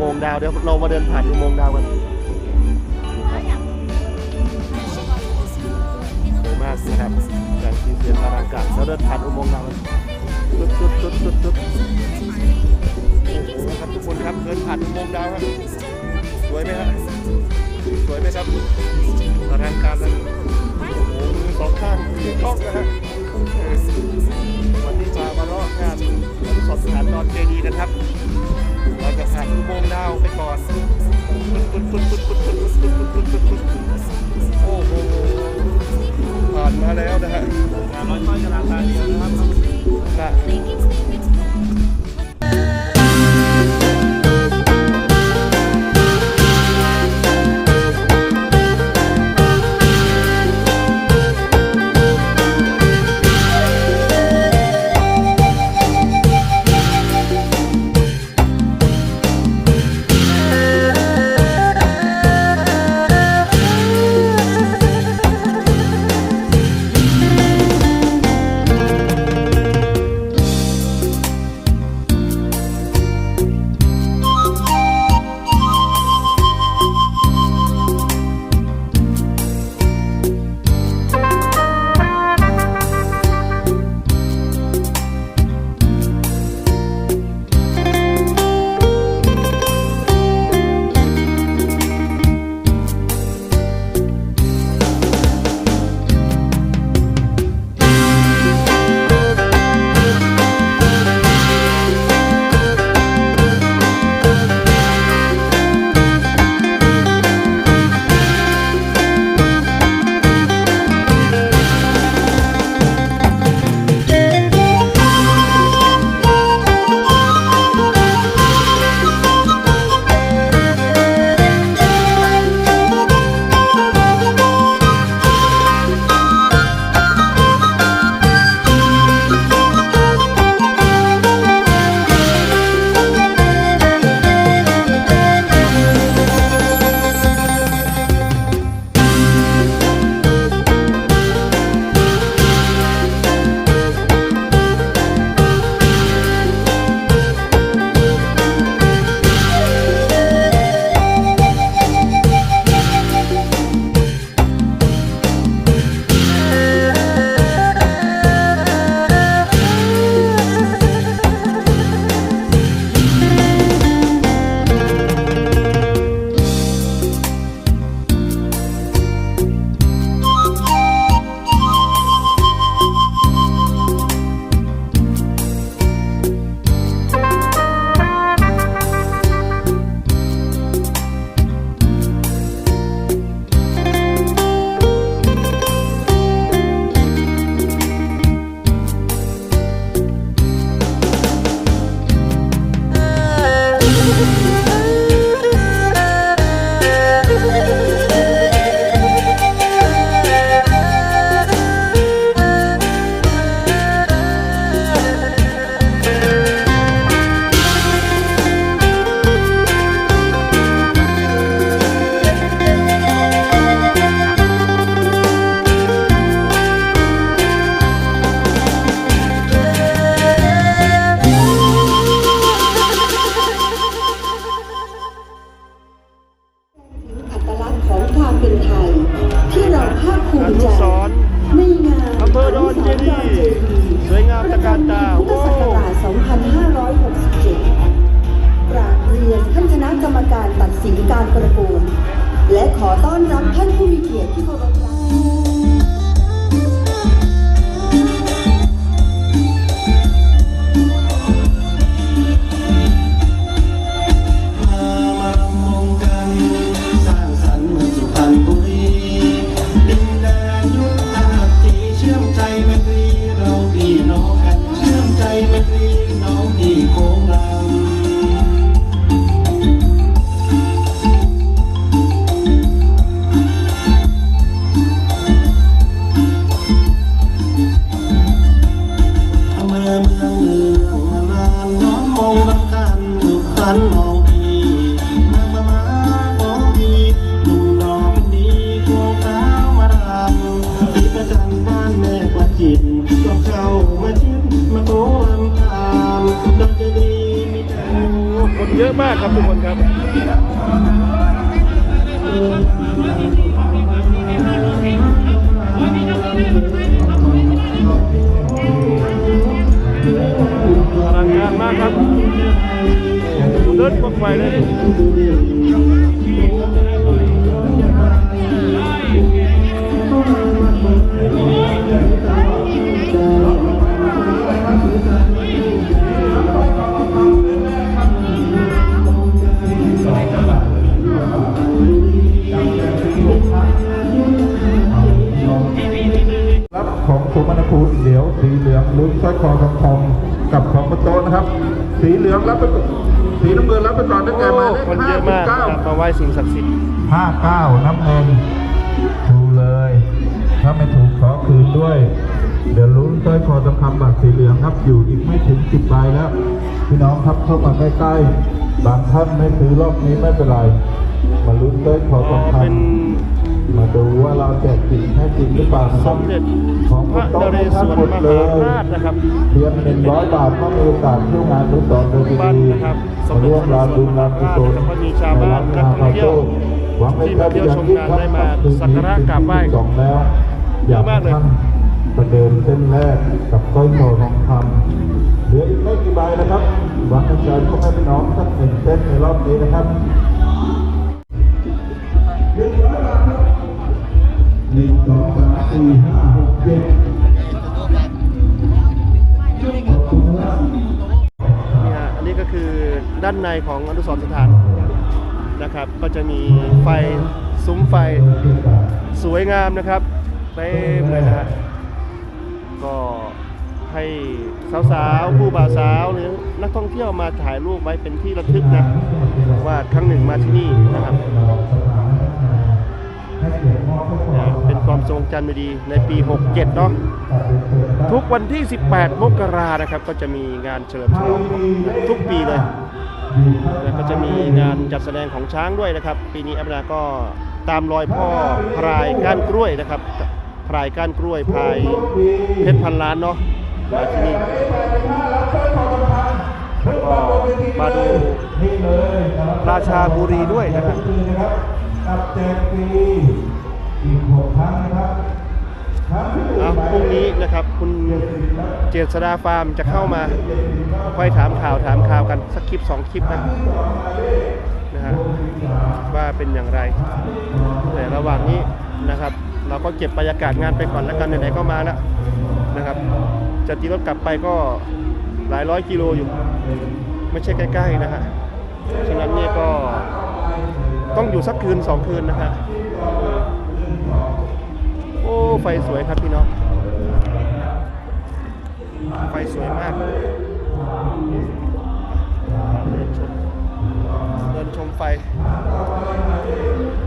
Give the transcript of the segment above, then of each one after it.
โมงค์ดาวเดี๋ยวเรามาเดินผ่านอุโมงค์ดาวกันสวยมากนะครับจากที่เสียงอลังการเราเดินผ่านอุโมงค์ดาวกันตุ๊ดตุ๊ดตุ๊ดตุ๊ดตุ๊ดครับทุกคนครับเดินผ่านอุโมงค์ดาวครับสวยไหมครับสวยไหมครับอลังการนะโอ้โหมือสองข้างที่กล้องนะฮะเออวันนี้มามาเลาะงานอนุสรณ์สถานดอนเจดีย์กันครับ กับสายอุโมงดาวไปก่อนโอ้โหผ่านมาแล้วนะฮะร้อยต้อยกระลาตาเดียวนะครับ ขอต้อนรับท่านผู้มีเกียรติที่เคารพ บ้านแม่กว่าจิตก็เข้ามาชิดมาโค้ำตามดอกจะดีมีแต่คนเยอะมากครับทุกคนครับพลังงานมากครับเดินกว้างไกลเลย กับของประโตะนะครับ สีเหลืองรับไปสีน้ำเงินรับไปก่อนตั้งแต่หมายเลขคนเยห้าอะสิบมากเก้าครับมาไหว้สิ่งศักดิ์สิทธิ์ห้าเก้าน้ำเงินดูเลย ถ้าไม่ถูกขอคืนด้วย เดี๋ยวลุ้นสร้อยคอทองคำบัตรสีเหลืองครับ อยู่อีกไม่ถึงสิบใบแล้ว พี่น้องครับเข้ามาใกล้ๆบางท่านไม่ซื้อรอบนี้ไม่เป็นไร มาลุ้นสร้อยคอทอ๋อองคเป็นำ มาดูว่าเราแจกจริงแท้จริงหรือเปล่านะคสรับมเด็จของพระนเรศวรมหาราชนะครับเพียงหนึ่งร้อยบาทก็มีโอกาสเที่ยวงานรู้สอนโดยดีบ้านนะครับสมเด็จร่วมรานบุญรานกุศลแล้วก็มีชาวบ้านนักท่องเที่ยวหวังเป็นที่มาเที่ยวชมงานได้มาสักการะกราบไหว้สองแล้วเยอะมากเลยท่านประเดิมเส้นแรกกับสร้อยคอทองคำเหลืออีกไม่กี่ใบนะครับหวังเป็นใจพ่อแม่พี่น้องสักหนึ่งเส้นในรอบนี้นะครับ หนึ่งสองสามสี่ห้าหกเจ็ดนี่ฮะอันนี้ก็คือด้านในของอนุสรณ์สถานนะครับ ก็จะมีไฟซุ้มไฟสวยงามนะครับเต็มเลยนะฮะก็ให้สาวๆ ผู้บ่าวสาวหรือนักท่องเที่ยวมาถ่ายรูปไว้เป็นที่ระทึกนะว่าครั้งหนึ่งมาที่นี่นะครับ ความทรงจำดีในปี 67 เนาะทุกวันที่ 18 มกรานะครับ ก็จะมีงานเฉลิมฉลองทุกปีเลยแล้วก็จะมีงานจัดแสดงของช้างด้วยนะครับ ปีนี้อัปนาก็ตามรอยพ่อพรายก้านกล้วยนะครับพรายก้านกล้วยพรายเพชรพันล้านเนาะมาที่นี่มาดูราชาบุรีด้วยนะครับกับแจกฟรี อีกหกครั้งนะครับครั้งที่หนึ่งอะพรุ่งนี้นะครับ คุณเจษดาฟาร์มจะเข้ามาค่อยถามข่าวถามข่าวกันสักคลิปสองคลิปนะนะฮะว่าเป็นอย่างไร แต่ระหว่างนี้นะครับ เราก็เก็บบรรยากาศงานไปก่อนแล้วกันไหนๆก็มาแล้วนะครับ จะตีรถกลับไปก็หลายร้อยกิโลอยู่ ไม่ใช่ใกล้ๆนะฮะฉะนั้นเนี่ยก็ต้องอยู่สักคืนสองคืนนะฮะ โอ้ไฟสวยครับพี่น้อง ไฟสวยมากเดินชมเดินชมไฟ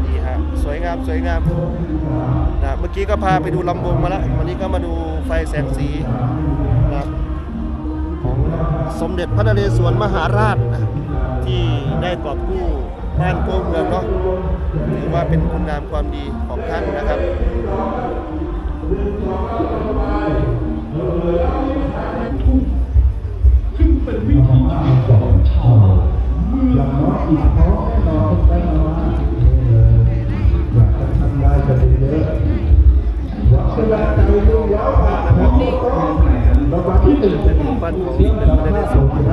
ดีฮะสวยงามสวยงามนะเมื่อกี้ก็พาไปดูลำวงมาแล้ววันนี้ก็มาดูไฟแสงสีนะของสมเด็จพระนเรศวรมหาราชนะที่ได้กอบกู้บ้านโก้เมืองเนาะ ว่าเป็นคุณงามความดีของท่านนะครับอย่างน้อยอีกเพราะแน่นอนได้มาอยากจะทำได้จะดีเยอะวัดสลาใจดูแล้วผ่านขอนี่ก็รางวัลที่หนึ่งเป็นบ้านสมเด็จพระนเรศวรมหาราชนะ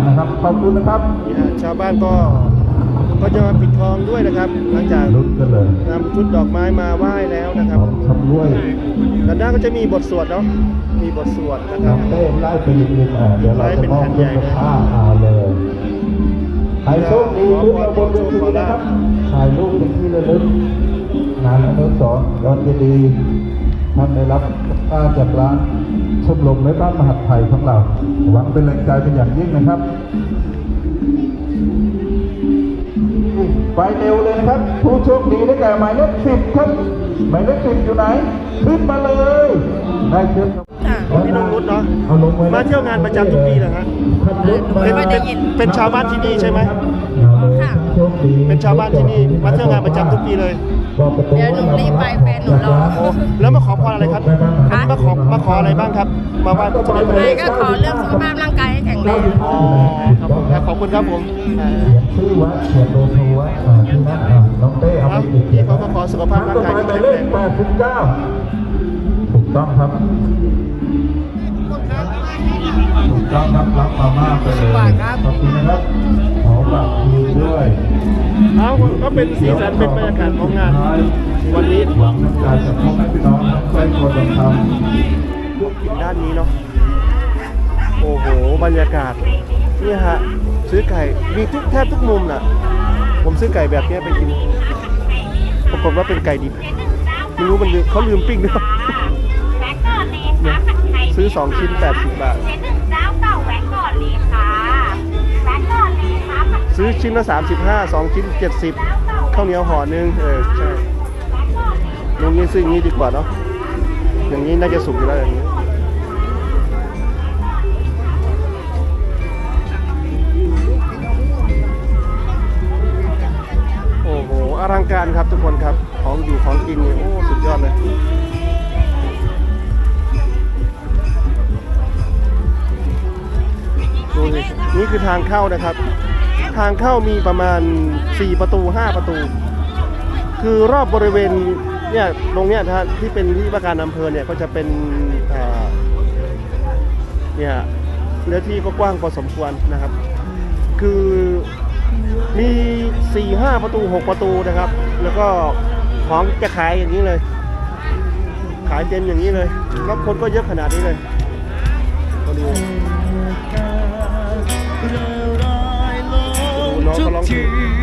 นี้เหลือไม่ถึงสิบบาทแล้วเก้าพันนะครับขอบคุณนะครับนี่ฮะชาวบ้านก็ก็จะมาปิดทองด้วยนะครับ หลังจากลุ้นกันเลยนำชุดดอกไม้มาไหว้แล้วนะคพรับร้อมชำร่วยด้านหน้าก็จะมีบทสวดเนาะมีบทสวดนะคน้รัอบงเต้ไล่ไปริมๆอะเดี๋ยวเราจะมอบเรื่องผ้าอาเลยใครโชคดีขึ้นมาบนเวทีนะครับถ่ายรูปเป็นที่ระลึกงานอนุสรณ์ยอดเจดีย์ ท่านได้รับค่าจากร้านชมรมและบ้านมหัดไทยของเรา หวังเป็นแรงใจเป็นอย่างยิ่งนะครับ ไปเร็วเลยนะครับ ผู้โชคดีได้แก่หมายเลขสิบครับหมายเลขสิบอยู่ไหน ขึ้นมาเลย ได้เชิญครับพี่น้องนุชเนาะเอาลงไว้มาเที่ยวงานประจำทุกปีเหรอฮะท่านนุชมาเป็นเป็นเป็นชาวบ้านที่นี่ใช่ไหม ค่ะโชคดีเป็นชาวบ้านที่นี่มาเที่ยวงานประจำทุกปีเลยบอกประตูเดี๋ยวหนูรีบไปแฟนหนูรอโอ้แล้วมาขอพรอะไรครับคะมาขอมาขออะไรบ้างครับ มาไหว้พระเจ้าพระไม่เจ้าก็ขอเรื่องสุขภาพร่างกายให้แข็งแรงอ๋อครับผมครับขอบคุณครับผมอ่าเขียนชื่อวัดเขียนโลโทวัดอ่าที่นั่นอะน้องเต้เอาคไปรับติดพี่เขาก็ขอสุขภาพร่างกายที่หมาแข็ยงเลแรขงแปดสิบเก้าถูกต้องครับถูกต้องครับรับมาม่าไปเลยขอบคุณนะครับ ขอบัตรคืนด้วยเอาก็เป็นสีสันเป็นบรรยากาศของงาน วันนี้หวังน้ำใจจากพ่อแม่พี่น้องใกล้คนทำด้านนี้เนาะโอ้โหบรรยากาศนี่ฮะซื้อไก่มีทุกแทบทุกมุมน่ะ ผมซื้อไก่แบบเนี้ยไปกินปรากฏว่าเป็นไก่ดิบไม่รู้มันลืมเขาลืมปิ้งหรือเปล่าแว็กก่อนเลยค่ะผัดไทยซื้อ2ชิ้น80บาท ซื้อชิ้นละ 35 2 ชิ้น 70ข้าวเหนียวห่อหนึ่งเออใช่อย่างนี้ซื้ออย่างนี้ดีกว่าเนาะอย่างนี้น่าจะสุกอยู่แล้วอย่างนี้โอ้โหอลังการครับทุกคนครับของอยู่ของกินนี่โอ้สุดยอดเลยดูสินี่คือทางเข้านะครับ ทางเข้ามีประมาณ 4 ประตู 5 ประตู คือรอบบริเวณเนี่ยตรงเนี้ยนะฮะที่เป็นที่ว่าการอำเภอเนี่ยก็จะเป็นเนี่ยเนื้อที่ก็กว้างพอสมควรนะครับ คือมี 4 5 ประตู 6 ประตูนะครับ แล้วก็ของจะขายอย่างนี้เลย ขายเต็มอย่างนี้เลยแล้วคนก็เยอะขนาดนี้เลยก็ดู ดูน้